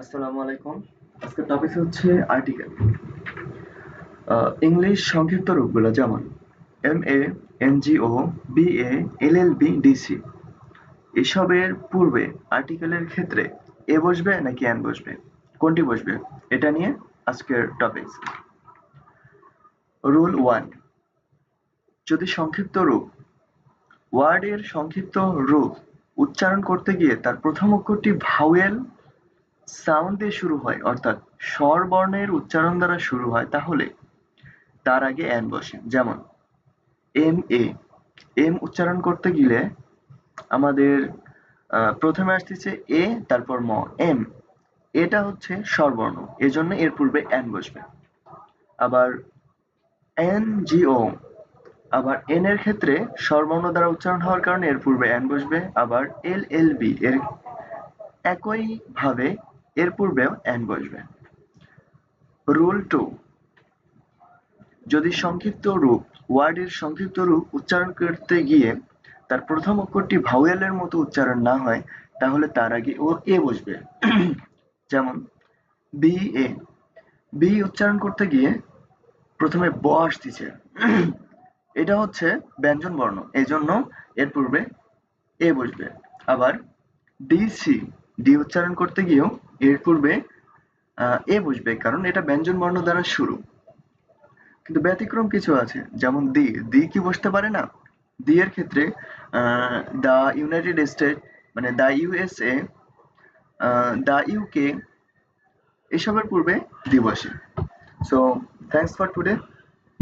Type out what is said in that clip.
আসসালামু আলাইকুম। আজকের টপিক হচ্ছে আর্টিকেল ইংলিশ সংক্ষিপ্ত রূপগুলো যেমন M A NGO B A L L B DC এসবের পূর্বে আর্টিকেলের ক্ষেত্রে এ বসবে নাকি এন বসবে? কোনটি বসবে? এটা নিয়ে আজকের টপিক রুল ওয়ান যদি সংক্ষিপ্ত রূপ ওয়ার্ডের সংক্ষিপ্ত রূপ উচ্চারণ করতে গিয়ে তার প্রথম অক্ষরটি ভাওয়েল সাউন্ড দিয়ে শুরু হয়, অর্থাৎ স্বর বর্ণের উচ্চারণ দ্বারা শুরু হয়, তাহলে তার আগে এন বসে। যেমন, এম এ। এম উচ্চারণ করতে গেলে আমাদের প্রথমে আসতেছে এ, তারপর ম, এম। এটা হচ্ছে স্বরবর্ণ। এজন্য এর পূর্বে এন বসবে। আবার এন জি ও। আবার এন এর ক্ষেত্রে স্বরবর্ণ দ্বারা উচ্চারণ হওয়ার কারণে এর পূর্বে এন বসবে। আবার এল এল বি। এর একই ভাবে এর পূর্বেও এন বসবে। রুল টু যদি সংক্ষিপ্ত রূপ ওয়ার্ডের সংক্ষিপ্ত রূপ উচ্চারণ করতে গিয়ে তার প্রথম অক্ষরটি ভাওয়েলের মতো উচ্চারণ না হয়, তাহলে তার আগে ও এ বসবে। যেমন বি এ বি উচ্চারণ করতে গিয়ে প্রথমে ব আসতেছে। এটা হচ্ছে ব্যঞ্জন বর্ণ এই জন্য এর পূর্বে এ বসবে। আবার ডি সি ডি উচ্চারণ করতে গিয়েও এর পূর্বে এ বুঝবে, কারণ এটা ব্যঞ্জন বর্ণ দ্বারা শুরু। কিন্তু ব্যতিক্রম কিছু আছে, যেমন দি। দি কি বসতে পারে না? দি এর ক্ষেত্রে দা ইউনাইটেড স্টেট মানে দা ইউএসএ দা ইউকে এসবের পূর্বে দি বসে। So thanks for today